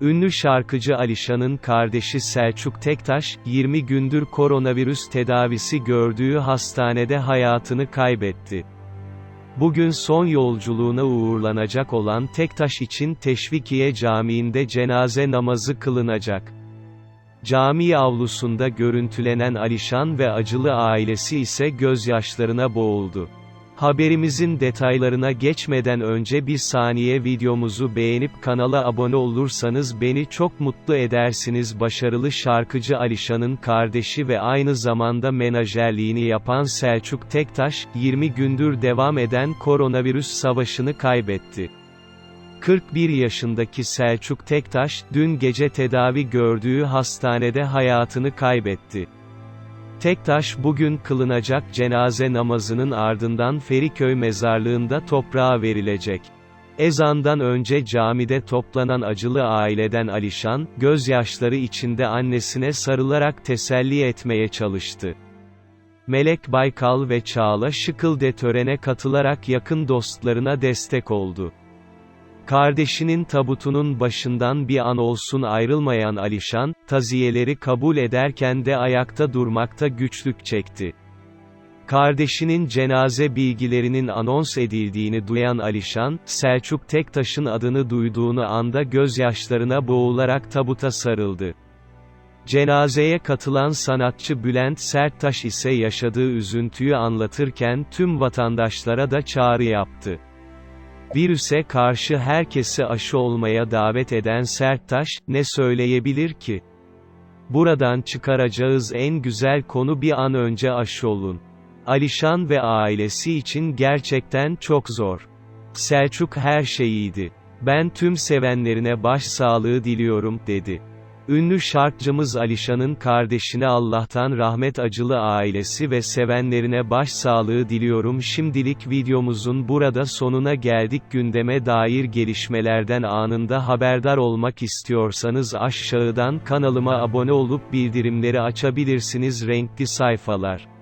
Ünlü şarkıcı Alişan'ın kardeşi Selçuk Tektaş, 20 gündür koronavirüs tedavisi gördüğü hastanede hayatını kaybetti. Bugün son yolculuğuna uğurlanacak olan Tektaş için Teşvikiye Camii'nde cenaze namazı kılınacak. Cami avlusunda görüntülenen Alişan ve acılı ailesi ise gözyaşlarına boğuldu. Haberimizin detaylarına geçmeden önce bir saniye videomuzu beğenip kanala abone olursanız beni çok mutlu edersiniz. Başarılı şarkıcı Alişan'ın kardeşi ve aynı zamanda menajerliğini yapan Selçuk Tektaş, 20 gündür devam eden koronavirüs savaşını kaybetti. 41 yaşındaki Selçuk Tektaş, dün gece tedavi gördüğü hastanede hayatını kaybetti. Tektaş bugün kılınacak cenaze namazının ardından Feriköy mezarlığında toprağa verilecek. Ezandan önce camide toplanan acılı aileden Alişan, gözyaşları içinde annesine sarılarak teselli etmeye çalıştı. Melek Baykal ve Çağla Şıkıl de törene katılarak yakın dostlarına destek oldu. Kardeşinin tabutunun başından bir an olsun ayrılmayan Alişan, taziyeleri kabul ederken de ayakta durmakta güçlük çekti. Kardeşinin cenaze bilgilerinin anons edildiğini duyan Alişan, Selçuk Tektaş'ın adını duyduğunu anda gözyaşlarına boğularak tabuta sarıldı. Cenazeye katılan sanatçı Bülent Serttaş ise yaşadığı üzüntüyü anlatırken tüm vatandaşlara da çağrı yaptı. Virüse karşı herkesi aşı olmaya davet eden Serttaş, ne söyleyebilir ki? Buradan çıkaracağız en güzel konu bir an önce aşı olun. Alişan ve ailesi için gerçekten çok zor. Selçuk her şeyiydi. Ben tüm sevenlerine başsağlığı diliyorum, dedi. Ünlü şarkıcımız Alişan'ın kardeşine Allah'tan rahmet acılı ailesi ve sevenlerine başsağlığı diliyorum. Şimdilik videomuzun burada sonuna geldik. Gündeme dair gelişmelerden anında haberdar olmak istiyorsanız aşağıdan kanalıma abone olup bildirimleri açabilirsiniz. Renkli sayfalar